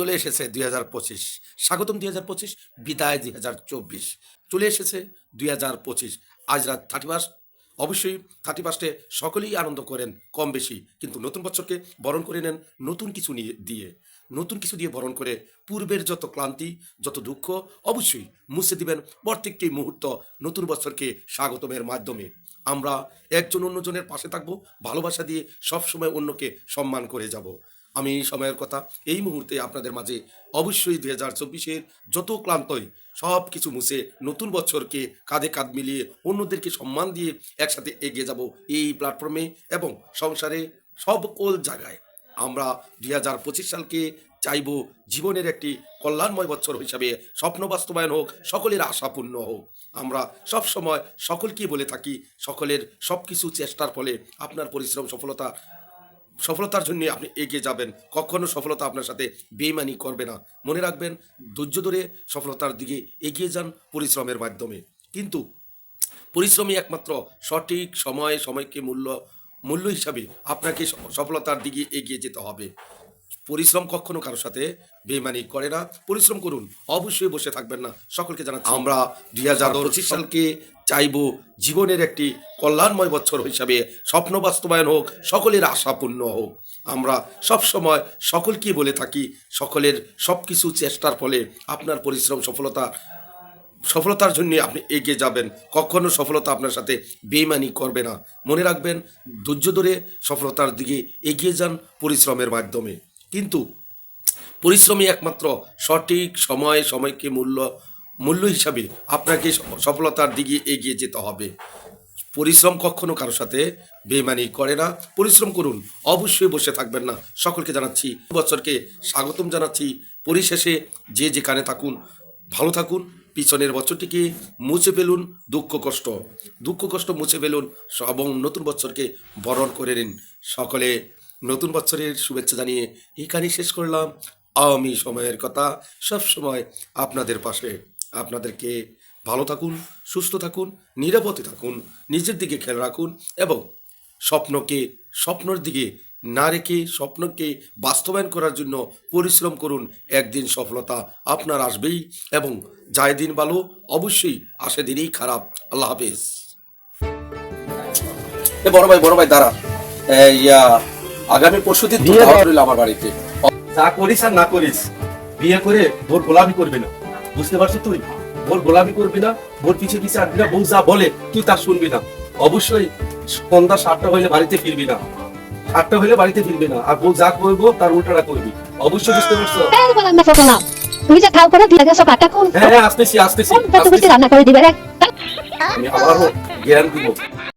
চলে এসেছে দুই হাজার পঁচিশ। স্বাগতম দুই হাজার পঁচিশ, বিদায় দুই হাজার চব্বিশ। চলে এসেছে দুই হাজার পঁচিশ। আজ রাত থার্টি ফার্স্ট। অবশ্যই থার্টি ফার্স্টে সকলেই আনন্দ করেন, কম বেশি। কিন্তু নতুন বছরকে বরণ করে নেন নতুন কিছু নিয়ে দিয়ে। নতুন কিছু দিয়ে বরণ করে পূর্বের যত ক্লান্তি, যত দুঃখ, অবশ্যই মুছে দিবেন প্রত্যেকটি মুহূর্ত নতুন বছরকে স্বাগতমের মাধ্যমে। আমরা একজন অন্যজনের পাশে থাকব, ভালোবাসা দিয়ে সবসময় অন্যকে সম্মান করে যাব। আমি এই সময়ের কথা এই মুহূর্তে আপনাদের মাঝে অবশ্যই দুই হাজার চব্বিশের যত ক্লান্তই সব কিছু মুছে নতুন বছরকে কাঁধে কাঁধ মিলিয়ে অন্যদেরকে সম্মান দিয়ে একসাথে এগিয়ে যাব এই প্ল্যাটফর্মে এবং সংসারে সকল জায়গায় আমরা দুই হাজার পঁচিশ সালকে চাইব জীবনের একটি কল্যাণময় বছর হিসাবে স্বপ্ন বাস্তবায়ন হোক, সকলের আশাপূর্ণ হোক। আমরা সব সময় সকলকে বলে থাকি, সকলের সব কিছু চেষ্টার ফলে আপনার পরিশ্রম, সফলতা সফলতার জন্য আপনি এগিয়ে যাবেন। কখনো সফলতা আপনার সাথে বেইমানি করবে না। মনে রাখবেন, ধৈর্য ধরে সফলতার দিকে এগিয়ে যান পরিশ্রমের মাধ্যমে। কিন্তু পরিশ্রমই একমাত্র সঠিক সময়ে, সময়কে মূল্য মূল্য হিসাবে আপনাকে সফলতার দিকে এগিয়ে যেতে হবে। পরিশ্রম কখনো কারোর সাথে বেমানি করে না। পরিশ্রম করুন অবশ্যই বসে থাকবেন না। সকলকে জানাচ্ছি আমরা দুই হাজার পঁচিশ সালকে চাইব জীবনের একটি কল্যাণময় বছর হিসাবে স্বপ্ন বাস্তবায়ন হোক সকলের আশাপূর্ণ হোক। আমরা সব সময় সকলকে বলে থাকি সকলের সব কিছু চেষ্টার ফলে আপনার পরিশ্রম সফলতা সফলতার জন্য আপনি এগিয়ে যাবেন। কখনো সফলতা আপনার সাথে বেইমানি করবে না। মনে রাখবেন ধৈর্য ধরে সফলতার দিকে এগিয়ে যান পরিশ্রমের মাধ্যমে। কিন্তু পরিশ্রমই একমাত্র সঠিক সময়ে, সময়কে মূল্য মূল্য হিসাবে আপনাকে সফলতার দিকে এগিয়ে যেতে হবে। পরিশ্রম কখনো কারোর সাথে বেমানি করে না। পরিশ্রম করুন, অবশ্যই বসে থাকবেন না। সকলকে জানাচ্ছি, বছরকে স্বাগতম জানাচ্ছি। পরিশেষে যে যেখানে থাকুন, ভালো থাকুন। পিছনের বছরটিকে মুছে ফেলুন, দুঃখ, কষ্ট। দুঃখ, কষ্ট মুছে ফেলুন, এবং নতুন বছরকে বরণ করে নিন। সকলে নতুন বছরের শুভেচ্ছা জানিয়ে এখানেই শেষ করলাম। আমি সময়ের কথা সব সময় আপনাদের পাশে। আপনাদেরকে ভালো থাকুন সুস্থ থাকুন নিরাপদে থাকুন নিজের দিকে খেয়াল রাখুন এবং স্বপ্নকে স্বপ্নর দিকে না রেখে স্বপ্নকে বাস্তবায়ন করার জন্য পরিশ্রম করুন। একদিন সফলতা আপনার আসবেই এবং যায় দিন ভালো অবশ্যই আসে দিনই খারাপ। আল্লাহ হাফেজ। বড় ভাই বড় ভাই দাঁড়া। ইয়া, আগামী পরশু দিন আমার বাড়িতে। যা করিস আর না করিস বিয়ে করে ভোর গোলামি করবি না। বুঝতে পারছ তুই? ভোর গোলামি করবি না ভোর পিছে পিছে আসবি না বউ যা বলে তুই তা শুনবি না। অবশ্যই সন্ধ্যা সাতটা হইলে বাড়িতে ফিরবি না। সাতটা হইলে বাড়িতে ফিরবি না। আর বউ যা করব তার উল্টাটা করবি। অবশ্যই বুঝতে পারছ? নাও তুমি যে খাও করে দিয়ে গেছো কাটা কোন? হ্যাঁ হ্যাঁ আসতেছি আসতেছি কোন কত আসতেছি। রান্না করে দিবে রে? আমি আবারও জ্ঞান দিব।